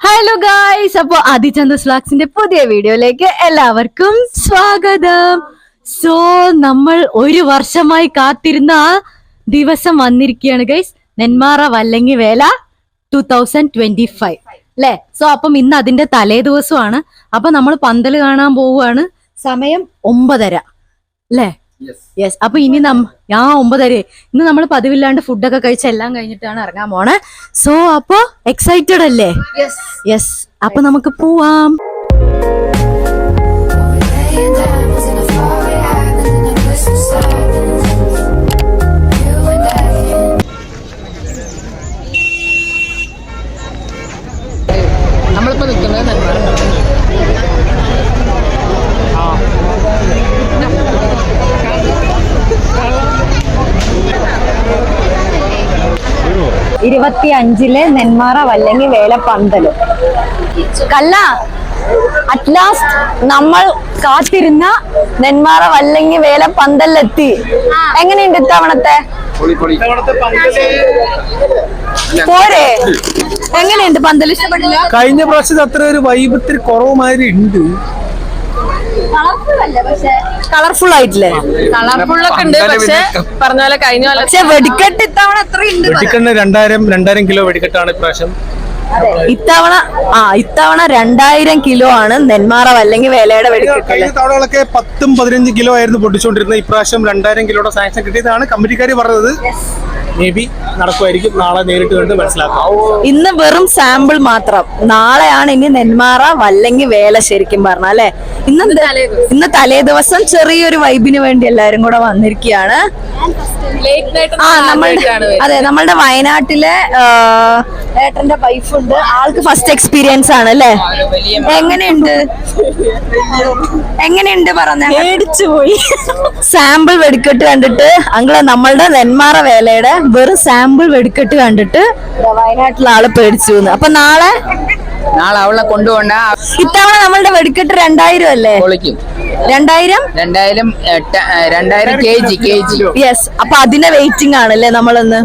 Hello guys അപ്പൊ ആദിചന്ദ് സ്ലാക്സിന്റെ പുതിയ വീഡിയോയിലേക്ക് എല്ലാവർക്കും സ്വാഗതം. സോ നമ്മൾ ഒരു വർഷമായി കാത്തിരുന്ന ദിവസം വന്നിരിക്കുകയാണ് guys Nenmara Vallangi Vela two thousand twenty five അല്ലെ സോ അപ്പം ഇന്ന് അതിന്റെ തലേ ദിവസമാണ്. അപ്പൊ നമ്മൾ പന്തൽ കാണാൻ പോവുകയാണ്. സമയം ഒമ്പതര. അല്ലേ യെസ് അപ്പൊ ഇനി നമ്മ ആ ഒമ്പതര. ഇന്ന് നമ്മൾ പതിവില്ലാണ്ട് ഫുഡൊക്കെ കഴിച്ച് എല്ലാം കഴിഞ്ഞിട്ടാണ് ഇറങ്ങാൻ പോണേ. സോ അപ്പൊ എക്സൈറ്റഡ് അല്ലേ? യെസ് അപ്പൊ നമുക്ക് പോവാം. ഇരുപത്തി അഞ്ചിലെ നെന്മാറ വല്ലങ്ങി വേല പന്തൽ കല്ല അറ്റ്ലാസ്റ്റ് നമ്മൾ കാത്തിരുന്ന നെന്മാറ വല്ലങ്ങി വേല പന്തലിലെത്തി. എങ്ങനെയുണ്ട് ഇത്തവണത്തെ? പോരെ. എങ്ങനെയുണ്ട് പന്തൽ? ഇഷ്ടപ്പെട്ടില്ല കഴിഞ്ഞ പ്രാവശ്യത്തെ അത്ര ഒരു വൈബത്തിൽ കുറവ് മാതിരി ഉണ്ട് കളർഫുൾ ആയിട്ടില്ലേ? കളർഫുൾ ഒക്കെ ഉണ്ട് പക്ഷെ പറഞ്ഞ പോലെ കഴിഞ്ഞ പോലെ പക്ഷെ വെടിക്കെട്ട് ഇത്തവണ എത്ര ഉണ്ട് വെടിക്കെട്ട് രണ്ടായിരം രണ്ടായിരം കിലോ വെടിക്കെട്ടാണ് ഇപ്രാവശ്യം. ഇത്തവണ ആ ഇത്തവണ രണ്ടായിരം കിലോ ആണ് നെന്മാറ അല്ലെങ്കിൽ വേലയുടെ കഴിഞ്ഞ തവണകളൊക്കെ പത്തും പതിനഞ്ച് കിലോ ആയിരുന്നു പൊട്ടിച്ചുകൊണ്ടിരുന്നത്. ഇപ്രാവശ്യം രണ്ടായിരം കിലോയുടെ സാങ്ഷൻ കിട്ടിയതാണ്. കമ്പനിക്കാർ പറഞ്ഞത് മേ ബി നടക്കുമായിരിക്കും. നാളെ നേരിട്ട് കണ്ട് മനസ്സിലാക്കാം. ഇന്ന് വെറും സാമ്പിൾ മാത്രം. നാളെയാണ് ഇനി നെന്മാറ വല്ലെങ്കിൽ വേല ശരിക്കും പറഞ്ഞ അല്ലെ? ഇന്ന് എന്ത്? ഇന്ന് തലേ ദിവസം ചെറിയൊരു വൈബിന് വേണ്ടി എല്ലാരും കൂടെ വന്നിരിക്കുകയാണ്. ആ നമ്മളുടെ അതെ നമ്മളുടെ വയനാട്ടിലെ ഏട്ടന്റെ വൈഫ് ഉണ്ട്. ആൾക്ക് ഫസ്റ്റ് എക്സ്പീരിയൻസ് ആണ് അല്ലേ? എങ്ങനെയുണ്ട്? എങ്ങനെയുണ്ട് പറഞ്ഞ? മേടിച്ചു പോയി സാമ്പിൾ വെടിക്കെട്ട് കണ്ടിട്ട് അങ്ങളെ നമ്മളുടെ നെന്മാറ വേലയുടെ വെറും സാമ്പിൾ വെടിക്കെട്ട് കണ്ടിട്ട് വയനാട്ടിലെ ആൾ പേടിച്ചു അപ്പൊ നാളെ? നാളെ അവളെ കൊണ്ടുപോണ്ട ഇത്തവണ നമ്മളുടെ വെടിക്കെട്ട് രണ്ടായിരം അല്ലേ? പൊളിക്കും. രണ്ടായിരം? രണ്ടായിരം രണ്ടായിരം K G K G yes അപ്പൊ അതിന്റെ വെയിറ്റിംഗ് ആണല്ലേ നമ്മളിന്ന്?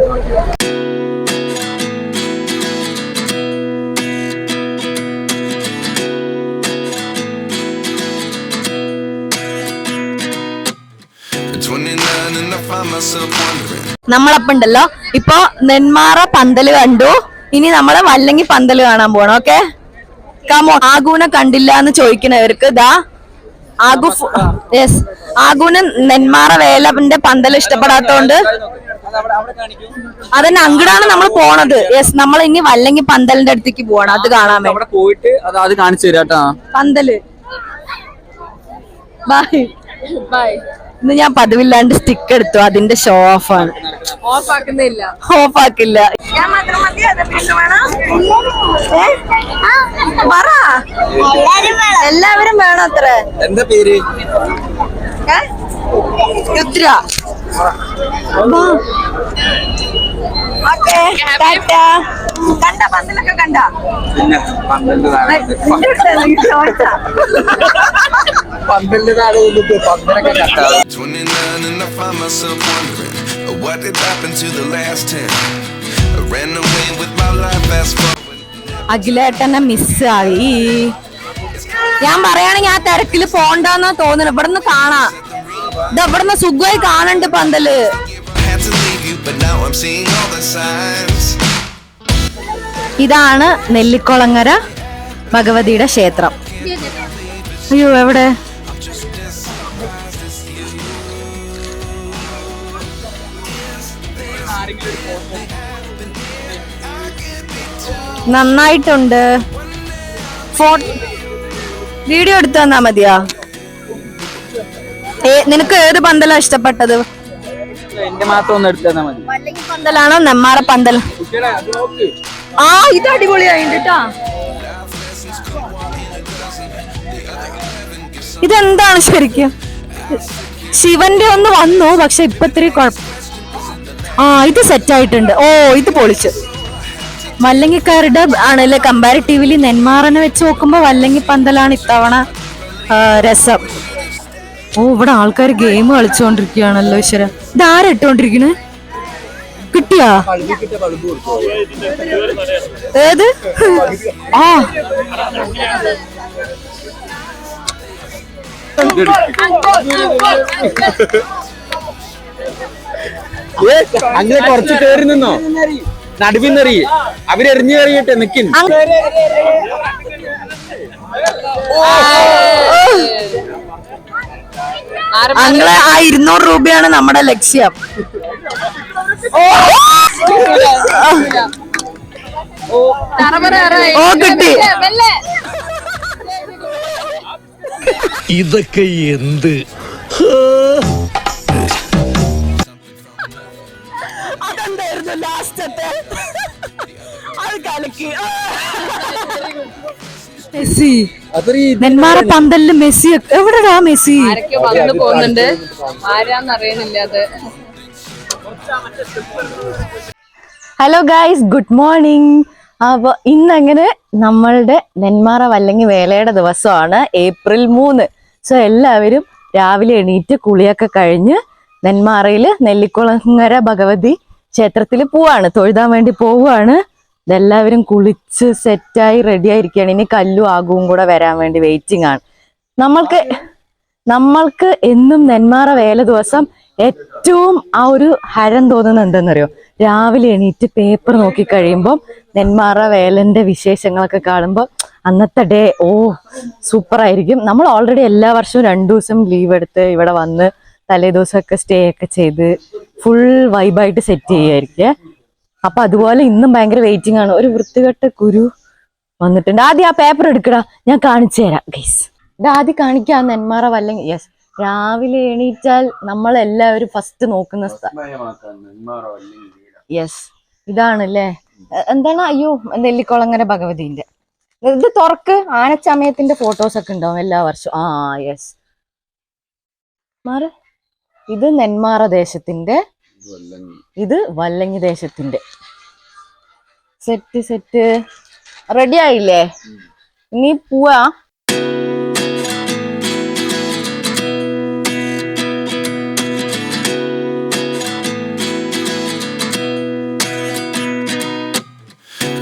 29 and I find myself wondering. നമ്മളപ്പോ ഉണ്ടല്ലോ ഇപ്പൊ നെന്മാറ പന്തൽ കണ്ടു. ഇനി നമ്മൾ വല്ലങ്ങി പന്തൽ കാണാൻ പോണം ഓക്കെ? കമോ ആഗൂനെ കണ്ടില്ല എന്ന് ചോദിക്കണവർക്ക് ദാ ആഗു യെസ് ആഗൂന് നെന്മാറ വേലന്റെ പന്തൽ ഇഷ്ടപ്പെടാത്തോണ്ട് അതന്നെ അങ്ങടാണ് നമ്മൾ പോണത്. യെസ് നമ്മൾ ഇനി വല്ലങ്ങി പന്തലിന്റെ അടുത്തേക്ക് പോകണം അത് കാണാൻ വേണ്ടി. പോയിട്ട് അത് അത് കാണിച്ചു തരാട്ടാ. പന്തൽ. ബൈ ബൈ ഇന്ന് ഞാൻ പതിവില്ലാണ്ട് സ്റ്റിക്ക് എടുത്തു. അതിന്റെ ഷോ ഓഫ് ആണ്. ഓഫ് ആക്കുന്നില്ല. ഓഫ് ആക്കില്ല. പറ. എല്ലാവരും വേണം അത്ര. എന്താ പേര്? രുദ്ര. കണ്ട പന്തലൊക്കെ കണ്ട? പിന്നെ താഴെ പന്ത്രണ്ട് താഴെ വന്നിട്ട് കണ്ടാ. 29 and I find myself wondering uh, What did happen to the last 10 I ran away with my life fast forward അഖിലേട്ടനെ മിസ്സായി ഞാൻ പറയുകയാണെങ്കിൽ ആ തിരക്കിൽ പോണ്ടെന്നാ തോന്നുന്നു ഇവിടുന്ന് കാണാം. ഇത് ഇവിടുന്ന് സുഖമായി കാണണ്ട് പന്തൽ. But now I'm seeing all the signs. ഇതാണ് നെല്ലിക്കുളങ്ങര ഭഗവതിയുടെ ക്ഷേത്രം. അയ്യോ എവിടെ? നന്നായിട്ടുണ്ട്. വീഡിയോ എടുത്തു തന്നാ മതിയാ? നിനക്ക് ഏത് പന്തലാ ഇഷ്ടപ്പെട്ടത്? എന്റെ മാത്രം ഒന്ന് എടുത്തു തന്നാ മതി. വല്ലങ്ങി പന്തലാണോ? നെമ്മാറ പന്തൽ. ആ ഇത് അടിപൊളിയായി ട്ടാ. ഇതെന്താണ് ശരിക്കും? ശിവന്റെ ഒന്ന് വന്നു പക്ഷെ ഇപ്പൊ ഇത്തിരി കുഴപ്പം ആ ഇത് സെറ്റ് ആയിട്ടുണ്ട്. ഓ ഇത് പൊളിച്ചു. വല്ലങ്ങിക്കാരുടെ ആണല്ലേ? കമ്പാരിറ്റീവ്ലി നെന്മാറനെ വെച്ച് നോക്കുമ്പോ വല്ലങ്ങി പന്തലാണ് ഇത്തവണ രസം. ഓ ഇവിടെ ആൾക്കാർ ഗെയിം കളിച്ചോണ്ടിരിക്കുകയാണല്ലോ ഈശ്വര. ഇതാരാ ഇട്ടോണ്ടിരിക്കണ്? കിട്ടിയാ? ഏത്? ആ. അങ്ങനെ കുറച്ച് കേറി നിന്നോ? നടുവിന്നറി അവരെറിഞ്ഞു കയറിയട്ടെ നിക്കിൻ. അങ്ങളെ ആ ഇരുന്നൂറ് രൂപയാണ് നമ്മുടെ ലക്ഷ്യം. ഓ കിട്ടി. ഇതൊക്കെ എന്ത്? അതെന്തായിരുന്നു ലാസ്റ്റത്തെ? അത് കലക്കി മെസ്സി. നെന്മാറ പന്തലിൽ മെസ്സി എവിടെടാ മെസ്സി? ആരൊക്കെ വന്നു പോകുന്നുണ്ട്. ആരാന്ന് അറിയണില്ല അത്. ഹലോ ഗായ്സ് ഗുഡ് മോർണിംഗ് അപ്പൊ ഇന്നങ്ങനെ നമ്മളുടെ നെന്മാറ വല്ലങ്ങി വേലയുടെ ദിവസമാണ്. ഏപ്രിൽ മൂന്ന്. സോ എല്ലാവരും രാവിലെ എണീറ്റ് കുളിയൊക്കെ കഴിഞ്ഞ് നെന്മാറയിൽ നെല്ലിക്കുളങ്ങര ഭഗവതി ക്ഷേത്രത്തിൽ പോവാണ്. തൊഴുതാൻ വേണ്ടി പോവുകയാണ് ഇതെല്ലാവരും കുളിച്ച് സെറ്റായി റെഡി ആയിരിക്കുകയാണ്. ഇനി കല്ലു ആകും കൂടെ വരാൻ വേണ്ടി വെയിറ്റിംഗ് ആണ്. നമ്മൾക്ക് നമ്മൾക്ക് എന്നും നെന്മാറ വേല ദിവസം ഏറ്റവും ആ ഒരു ഹരം തോന്നുന്നുണ്ടെന്നറിയോ? രാവിലെ എണീറ്റ് പേപ്പർ നോക്കി കഴിയുമ്പോൾ നെന്മാറ വേലന്റെ വിശേഷങ്ങളൊക്കെ കാണുമ്പോൾ അന്നത്തെ ഡേ ഓ സൂപ്പർ ആയിരിക്കും. നമ്മൾ ഓൾറെഡി എല്ലാ വർഷവും രണ്ടു ദിവസം ലീവ് എടുത്ത് ഇവിടെ വന്ന് തലേ ദിവസമൊക്കെ സ്റ്റേ ഒക്കെ ചെയ്ത് ഫുൾ വൈബായിട്ട് സെറ്റ് ചെയ്യായിരിക്കും അപ്പൊ അതുപോലെ ഇന്നും ഭയങ്കര വെയിറ്റിംഗ് ആണ്. ഒരു വൃത്തികെട്ട കുരു വന്നിട്ടുണ്ട്. ആദ്യം ആ പേപ്പർ എടുക്കടാ. ഞാൻ കാണിച്ചു തരാം ഗൈസ് ഇത് ആദ്യം കാണിക്കാം നെന്മാറ വല്ലെങ്കിൽ യെസ് രാവിലെ എണീറ്റാൽ നമ്മളെല്ലാവരും ഫസ്റ്റ് നോക്കുന്ന യെസ് ഇതാണല്ലേ? എന്താണ്? അയ്യോ നെല്ലിക്കുളങ്ങര ഭഗവതിന്റെ. ഇത് തുറക്ക്. ആനച്ചമയത്തിന്റെ ഫോട്ടോസ് ഒക്കെ ഉണ്ടാവും എല്ലാ വർഷവും. ആ യെസ് മാറ്. ഇത് നെന്മാറ ദേശത്തിന്റെ ഇത് വല്ലങ്ങി ദേശത്തിന്റെ സെറ്റ് സെറ്റ് റെഡി ആയില്ലേ ഇനി പോവാ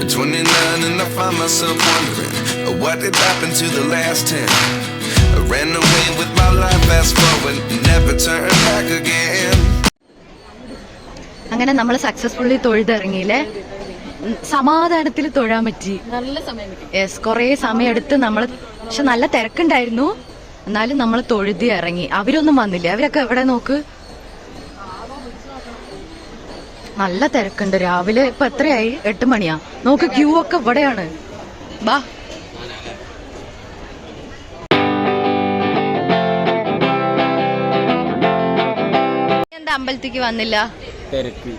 29 and I find myself wondering uh, what did happen to the last 10. I ran away with my life, fast forward, never turn back again. അങ്ങനെ നമ്മൾ സക്സസ്ഫുള്ളി തൊഴുതിറങ്ങിയില്ലേ? സമാധാനത്തിൽ തൊഴാൻ പറ്റി. നല്ല സമയം യെസ് കുറെ സമയം എടുത്ത് നമ്മൾ പക്ഷെ നല്ല തിരക്കുണ്ടായിരുന്നു. എന്നാലും നമ്മൾ തൊഴുതി ഇറങ്ങി. അവരൊന്നും വന്നില്ല? അവരൊക്കെ എവിടെ നോക്ക്? നല്ല തിരക്കുണ്ട്. രാവിലെ ഇപ്പൊ എത്രയായി? എട്ട് മണിയാ. നോക്ക് ക്യൂ ഒക്കെ ഇവിടെയാണ്. ബാ. എന്താ അമ്പലത്തേക്ക് വന്നില്ല? തിരക്ക്.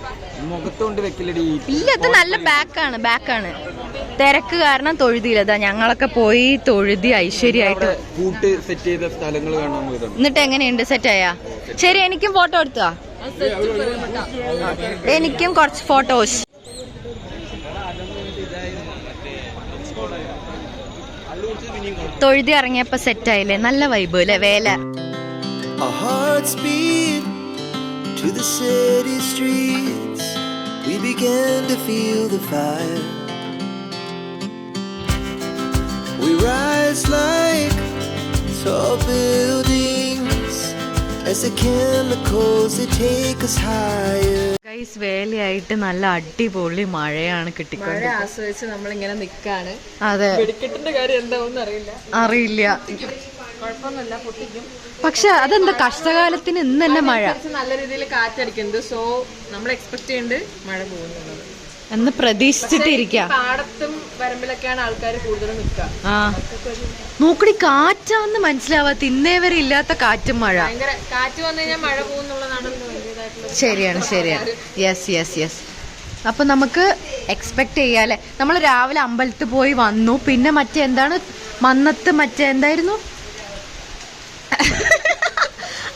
മുഖത്തോണ്ട് വെക്കില്ലടി ഇല്ല ഇത് നല്ല ബാക്കാണ് ബാക്കാണ് തിരക്ക് കാരണം തൊഴുതിയില്ലതാ ഞങ്ങളൊക്കെ പോയി തൊഴുതി ഐശ്വര്യമായിട്ട്. കൂട്ട് സെറ്റ് ചെയ്ത സ്ഥലങ്ങൾ കാണാൻ പോയതാണ്. എന്നിട്ട് എങ്ങനെയുണ്ട് സെറ്റായ ശരി എനിക്കും ഫോട്ടോ എടുത്താ? എനിക്കും കുറച്ച് ഫോട്ടോസ് തൊഴുതി ഇറങ്ങിയപ്പോ സെറ്റായില്ലേ നല്ല വൈബ് അല്ലേ? വേല. Hearts beat to the city streets. We began to feel the fire. We rise like tall buildings as the chemicals they take us higher. Guys വേലയായിട്ട് നല്ല അടിപൊളി മഴയാണ് മഴ കിട്ടിക്കൊണ്ട് ആസ്വദിച്ച് നമ്മളിങ്ങനെ നിൽക്കാണ് അതെ വെടിക്കെട്ടിന്റെ കാര്യം എന്താവും അറിയില്ല അറിയില്ല കുഴപ്പമൊന്നുമില്ല പൊട്ടിക്കും. പക്ഷെ അതെന്താ കഷ്ടകാലത്തിന് ഇന്ന് തന്നെ മഴ. നല്ല രീതിയിൽ കാറ്റടിക്കുന്നത് സോ നമ്മൾ എക്സ്പെക്ട് ചെയ്യുന്നുണ്ട് മഴ പോകുന്നുള്ളത്. എന്ന് പ്രതീക്ഷിച്ചിട്ടിരിക്കാം പാടത്തും വരമ്പിലൊക്കെയാണ് ആൾക്കാർ കൂടുതലും നിൽക്കുക. ആ. നോക്കടി കാറ്റാന്ന് മനസ്സിലാവാത്ത ഇന്നേ വരെ ഇല്ലാത്ത കാറ്റും മഴ. കാറ്റ് വന്നു കഴിഞ്ഞാൽ മഴ പോകുന്നുള്ളതാണ് ശരിയാണ് ശരിയാണ്. യെസ് യെസ് യെസ് അപ്പൊ നമുക്ക് എക്സ്പെക്ട് ചെയ്യാല്ലേ നമ്മൾ രാവിലെ അമ്പലത്തിൽ പോയി വന്നു. പിന്നെ മറ്റേ എന്താണ്? മന്നത്ത് മറ്റേ എന്തായിരുന്നു?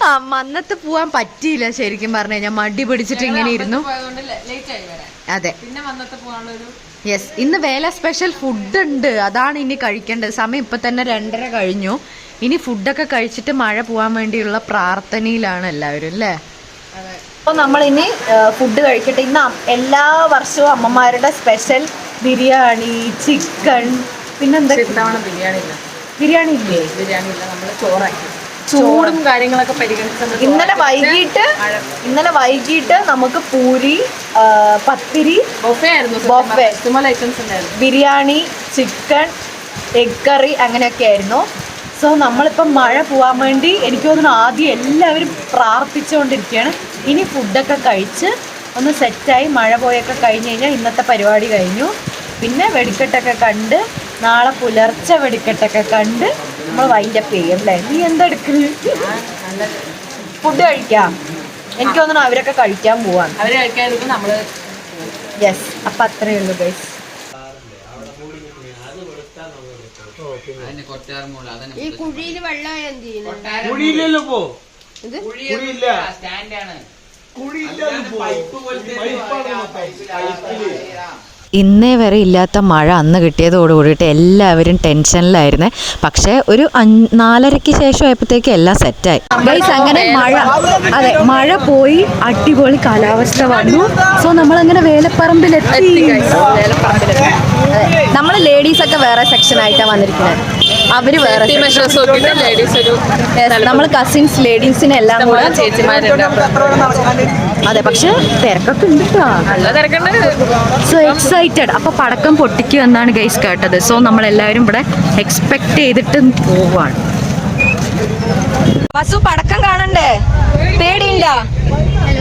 ആ മന്നത്ത് പോവാൻ പറ്റിയില്ല ശരിക്കും പറഞ്ഞു കഴിഞ്ഞാൽ. മടി പിടിച്ചിട്ട് ഇങ്ങനെ ഇരുന്നു. അതെ. യെസ് ഇന്ന് വേല സ്പെഷ്യൽ ഫുഡ് ഉണ്ട്. അതാണ് ഇനി കഴിക്കേണ്ടത്. സമയം ഇപ്പൊ തന്നെ രണ്ടര കഴിഞ്ഞു. ഇനി ഫുഡൊക്കെ കഴിച്ചിട്ട് മഴ പോവാൻ വേണ്ടിയുള്ള പ്രാർത്ഥനയിലാണ് എല്ലാവരും അല്ലേ അപ്പോൾ നമ്മളിനി ഫുഡ് കഴിക്കട്ടെ. ഇന്ന് എല്ലാ വർഷവും അമ്മമാരുടെ സ്പെഷ്യൽ ബിരിയാണി ചിക്കൻ പിന്നെന്താ ബിരിയാണി ഇല്ല. ബിരിയാണി ഇല്ലേ? ബിരിയാണി ഇല്ല. നമ്മൾ ചോറാക്കി. ചൂടും കാര്യങ്ങളൊക്കെ പരിഗണിച്ച് ഇന്നലെ വൈകിട്ട് ഇന്നലെ വൈകിട്ട് നമുക്ക് പൂരി പത്തിരി ബൊഫേ ആയിരുന്നു ഐറ്റംസ് ഉണ്ടായിരുന്നു. ബിരിയാണി ചിക്കൻ എഗ് കറി അങ്ങനെയൊക്കെ ആയിരുന്നു. സോ നമ്മളിപ്പം മഴ പോവാൻ വേണ്ടി എനിക്ക് തോന്നുന്നു ആദ്യം എല്ലാവരും പ്രാർത്ഥിച്ചുകൊണ്ടിരിക്കുകയാണ്. ഇനി ഫുഡൊക്കെ കഴിച്ച് ഒന്ന് സെറ്റായി മഴ പോയൊക്കെ കഴിഞ്ഞ് കഴിഞ്ഞാൽ ഇന്നത്തെ പരിപാടി കഴിഞ്ഞു. പിന്നെ വെടിക്കെട്ടൊക്കെ കണ്ട് നാളെ പുലർച്ചെ വെടിക്കെട്ടൊക്കെ കണ്ട് നമ്മൾ വൈൻഡപ്പ് ചെയ്യും അല്ലേ നീ എന്തെടുക്കുന്നത് ഫുഡ് കഴിക്കാം എനിക്ക് തോന്നുന്നു അവരൊക്കെ കഴിക്കാൻ പോവാണ് അവർ കഴിക്കാതിരിക്കും നമ്മൾ യെസ് അപ്പം അത്രയേ ഉള്ളൂ ഗൈസ് കുഴിയില്ലല്ലോ പോ കുഴിയില്ല കുഴിയില്ല പൈപ്പാണ് പൈപ്പിൽ ഇന്നേ വരെ ഇല്ലാത്ത മഴ അന്ന് കിട്ടിയതോട് കൂടിയിട്ട് എല്ലാവരും ടെൻഷനിലായിരുന്നു. പക്ഷേ ഒരു നാലരയ്ക്ക് ശേഷം ആയപ്പോഴത്തേക്ക് എല്ലാം സെറ്റായി. അങ്ങനെ മഴ അതെ മഴ പോയി അടിപൊളി കാലാവസ്ഥ വന്നു. സോ നമ്മൾ നമ്മളങ്ങനെ വേലപ്പറമ്പിലെത്തി. നമ്മൾ ലേഡീസ് ഒക്കെ വേറെ സെക്ഷൻ ആയിട്ടാണ് വന്നിരിക്കുന്നത് അവർ വേറെ നമ്മൾ കസിൻസ് ലേഡീസിനെ എല്ലാം കൂടെ അതെ പക്ഷെ തിരക്കൊക്കെ ഉണ്ട് ട്ടോ. നല്ല തിരക്കുണ്ട്. സോ എക്സൈറ്റഡ് അപ്പൊ പടക്കം പൊട്ടിക്കും എന്നാണ് ഗൈസ് കേട്ടത്. സോ നമ്മൾ എല്ലാവരും ഇവിടെ എക്സ്പെക്ട് ചെയ്തിട്ട് പോവാണ്. വസു പടക്കം കാണണ്ടേ? പേടിയില്ല?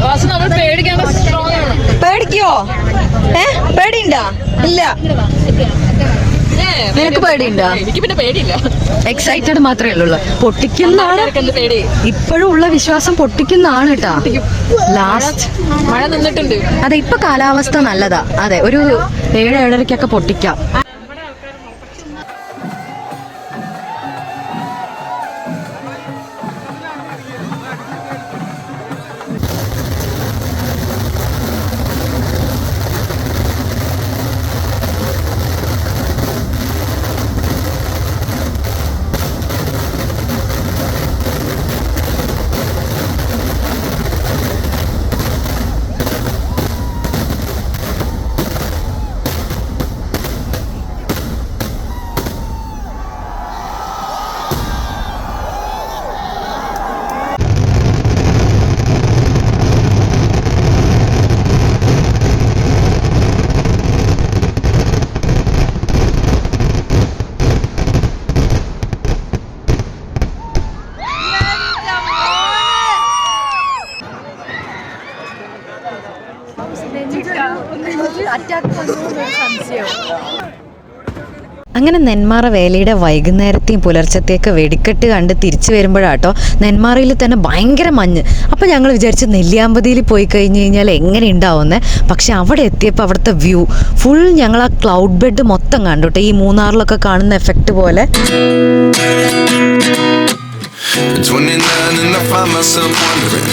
വാസു നമ്മൾ പേടിക്കേണ്ട സ്ട്രോങ് ആണ്. പേടിക്കോ? ഏ? പേടിയുണ്ടാ ഇല്ല. നിനക്ക് പേടിയുണ്ടോ? എനിക്ക് പിന്നെ പേടിയില്ല. എക്സൈറ്റഡ് മാത്രമേ ഉള്ളൂ. പൊട്ടിക്കുന്നതാണ് പേടി. ഇപ്പോഴും ഉള്ള വിശ്വാസം പൊട്ടിക്കുന്നതാണ് കേട്ടാ ലാസ്റ്റ് മഴ നിന്നിട്ടുണ്ട്. അതെ ഇപ്പൊ കാലാവസ്ഥ നല്ലതാ. അതെ ഒരു ഏഴ് ഏഴരക്കൊക്കെ പൊട്ടിക്കാം. അങ്ങനെ നെന്മാറ വേലയുടെ വൈകുന്നേരത്തെയും പുലർച്ചത്തെയൊക്കെ വെടിക്കെട്ട് കണ്ട് തിരിച്ചു വരുമ്പോഴാട്ടോ നെന്മാറയിൽ തന്നെ ഭയങ്കര മഞ്ഞ്. അപ്പോൾ ഞങ്ങൾ വിചാരിച്ച് നെല്ലിയാമ്പതിയിൽ പോയി കഴിഞ്ഞ് കഴിഞ്ഞാൽ എങ്ങനെ ഉണ്ടാവുന്നത് പക്ഷെ അവിടെ എത്തിയപ്പോൾ അവിടുത്തെ വ്യൂ. ഫുൾ ഞങ്ങൾ ആ ക്ലൗഡ് ബെഡ് മൊത്തം കണ്ടു കേട്ടോ ഈ മൂന്നാറിലൊക്കെ കാണുന്ന എഫക്റ്റ് പോലെ. 29 and I find myself wondering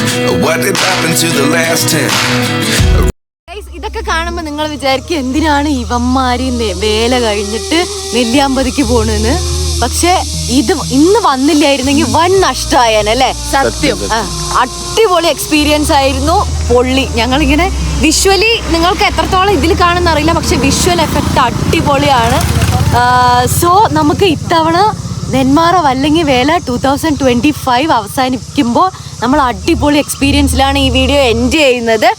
what did happen to the last 10. Guys, ഇതൊക്കെ കാണുമ്പോൾ നിങ്ങൾ വിചാരിക്കും എന്തിനാണ് ഇവന്മാരി വേല കഴിഞ്ഞിട്ട് നെല്ലിയാമ്പതിക്ക് പോണെന്ന്? പക്ഷെ ഇത് ഇന്ന് വന്നില്ലായിരുന്നെങ്കിൽ വൻ നഷ്ടമായേനെ സത്യം. അടിപൊളി എക്സ്പീരിയൻസ് ആയിരുന്നു പൊള്ളി. ഞങ്ങളിങ്ങനെ വിഷ്വലി നിങ്ങൾക്ക് എത്രത്തോളം ഇതിൽ കാണുന്ന അറിയില്ല പക്ഷെ വിഷ്വൽ എഫക്റ്റ് അടിപൊളിയാണ്. സോ നമുക്ക് ഇത്തവണ നെന്മാറ വല്ലെങ്കിൽ വേല ടൂ തൗസൻഡ് ട്വന്റി ഫൈവ് അവസാനിക്കുമ്പോൾ നമ്മൾ അടിപൊളി എക്സ്പീരിയൻസിലാണ് ഈ വീഡിയോ എൻഡ് ചെയ്യുന്നത്.